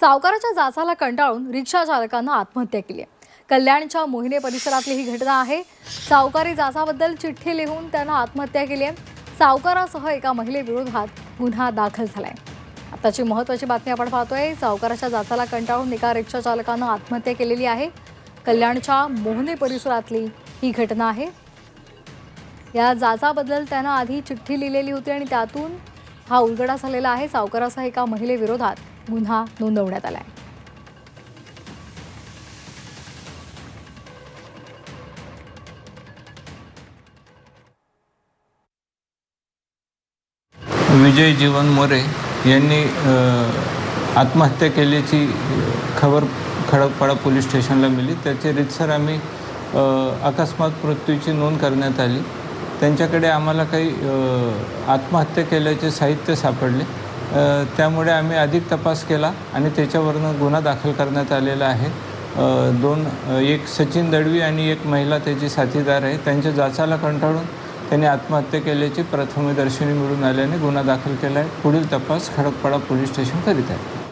सावकाराच्या जाचाला कंटाळून रिक्षा चालकानं आत्महत्या केली आहे. कल्याणच्या मोहिने परिसरातली ही घटना आहे. सावकारी जाचाबद्दल चिठ्ठी लिहून त्यानं आत्महत्या केली आहे. सावकारासह एका महिलेविरोधात गुन्हा दाखल झालाय. आताची महत्त्वाची बातमी आपण पाहतोय. सावकाराच्या जाचाला कंटाळून एका रिक्षा चालकानं आत्महत्या केलेली आहे. कल्याणच्या मोहने परिसरातली ही घटना आहे. या जाचाबद्दल त्यानं आधी चिठ्ठी लिहिलेली होती आणि त्यातून हा उलगडा झालेला आहे. सावकारासह एका महिलेविरोधात गुन्हा नोंदवण्यात आला आहे विजय जीवन मोरे यांनी आत्महत्या केल्याची खबर खडकपाडा पोलीस स्टेशनला मिली त्याचे रितसर आम्ही अकस्मात मृत्यूची नोंद करण्यात आली. त्यांच्याकडे आम्हाला काही आत्महत्या केल्याचे साहित्य सापडले. त्यामुळे आम्ही अधिक तपास केला आणि त्याच्यावरनं गुन्हा दाखल करण्यात आलेला आहे. दोन एक सचिन दळवी आणि एक महिला त्याची साथीदार आहे. त्यांच्या जाचाला कंटाळून त्यांनी आत्महत्या केल्याची प्रथमदर्शनी मिळून आल्याने गुन्हा दाखल केला आहे. पुढील तपास खडकपाडा पोलीस स्टेशन करीत आहे.